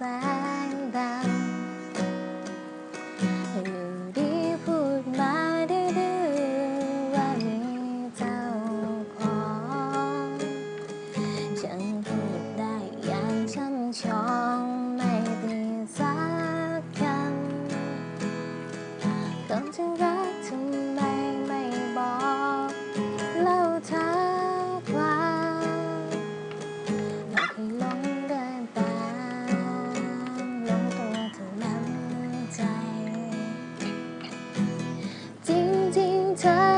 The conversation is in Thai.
แสงดำอยู่ดีพูดมาดื้อว่ามีเจ้าของฉันพูดได้อย่างช่ำชองไม่ตีสักคำก่อนจะ 在